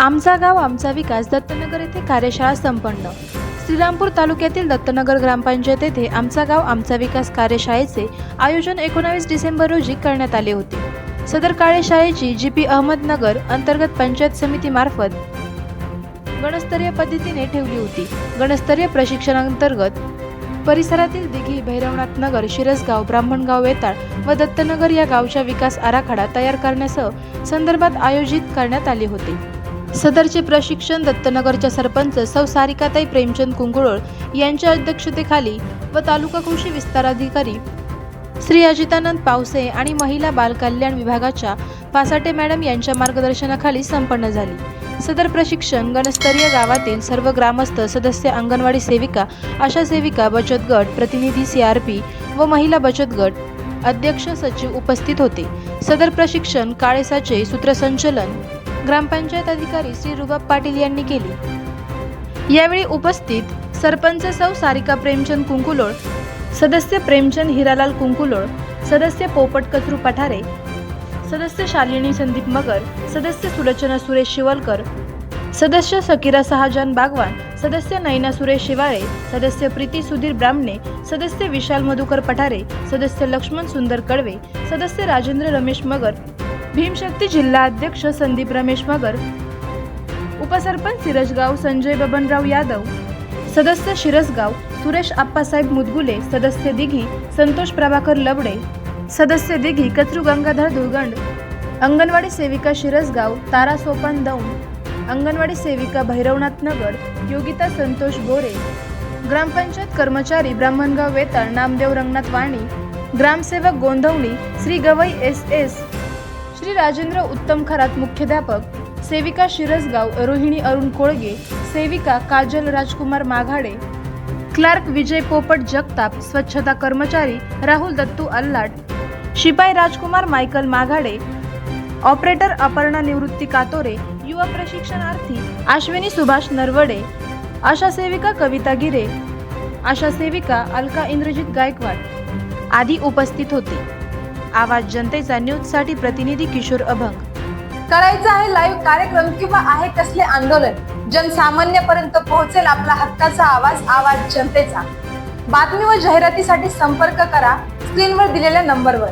आमचा गाव आमचा विकास दत्तनगर येथे कार्यशाळा संपन्न. श्रीरामपूर तालुक्यातील दत्तनगर ग्रामपंचायत येथे आमचा गाव आमचा विकास कार्यशाळेचे आयोजन एकोणावीस डिसेंबर रोजी करण्यात आले होते. सदर कार्यशाळेची जी पी अहमदनगर अंतर्गत पंचायत समितीमार्फत गणस्तरीय पद्धतीने ठेवली होती. गणस्तरीय प्रशिक्षणांतर्गत परिसरातील दिघी भैरवनाथ नगर शिरसगाव ब्राह्मणगाव वेताळ व दत्तनगर या गावच्या विकास आराखडा तयार करण्यासह संदर्भात आयोजित करण्यात आले होते. सदरचे प्रशिक्षण दत्तनगरच्या सरपंच सौ सारिकाताई प्रेमचंद कुंकुळोळ यांच्या अध्यक्षतेखाली व तालुका कृषी विस्ताराधिकारी श्री अजितानंद पावसे आणि महिला बालकल्याण विभागाच्या पासाटे मॅडम यांच्या मार्गदर्शनाखाली संपन्न झाली. सदर प्रशिक्षण गणस्तरीय गावातील सर्व ग्रामस्थ सदस्य अंगणवाडी सेविका आशा सेविका बचत गट प्रतिनिधी सीआरपी व महिला बचत गट अध्यक्ष सचिव उपस्थित होते. सदर प्रशिक्षण काळेसाचे सूत्रसंचलन ग्रामपंचायत अधिकारी श्री रुबाब पाटील यांनी केले. यावेळी उपस्थित सरपंच सौ सारिका प्रेमचंद कुंकुलोळ सदस्य प्रेमचंद हिरालाल कुंकुलोळ सदस्य पोपट कचरू पठारे सदस्य शालिनी संदीप मगर सदस्य सुलोचना सुरेश शिवलकर सदस्य सकिरा शहाजान बागवान सदस्य नयना सुरेश शिवाळे सदस्य प्रीती सुधीर ब्राह्मणे सदस्य विशाल मधुकर पठारे सदस्य लक्ष्मण सुंदर कडवे सदस्य राजेंद्र रमेश मगर भीमशक्ती जिल्हा अध्यक्ष संदीप रमेश मगर उपसरपंच सिरजगाव संजय बबनराव यादव सदस्य शिरसगाव सुरेश आप्पासाहेब मुदगुले सदस्य दिघी संतोष प्रभाकर लवडे सदस्य दिघी कचरू गंगाधर दुर्गंड अंगणवाडी सेविका शिरसगाव तारा सोपान दौंड अंगणवाडी सेविका भैरवनाथ नगर योगिता संतोष गोरे ग्रामपंचायत कर्मचारी ब्राह्मणगाव वेताळ नामदेव रंगनाथ वाणी ग्रामसेवक गोंधवणी श्री गवई एस एस श्री राजेंद्र उत्तम खरात मुख्याध्यापक सेविका शिरसगाव रोहिणी अरुण कोळगे सेविका काजल राजकुमार माघाडे क्लार्क विजय पोपट जगताप स्वच्छता कर्मचारी राहुल दत्तू अल्लाट शिपाई राजकुमार मायकल माघाडे ऑपरेटर अपर्णा निवृत्ती कातोरे युवा प्रशिक्षणार्थी अश्विनी सुभाष नरवडे आशा सेविका कविता गिरे आशा सेविका अलका इंद्रजित गायकवाड आदी उपस्थित होते. आवाज जनतेचा न्यूजसाठी प्रतिनिधी किशोर अभंग. करायचं आहे लाईव्ह कार्यक्रम किंवा आहे कसले आंदोलन? जनसामान्यपर्यंत पोहोचेल आपला हक्काचा आवाज आवाज जनतेचा. बातमी व जाहिरातीसाठी संपर्क करा स्क्रीनवर दिलेल्या नंबरवर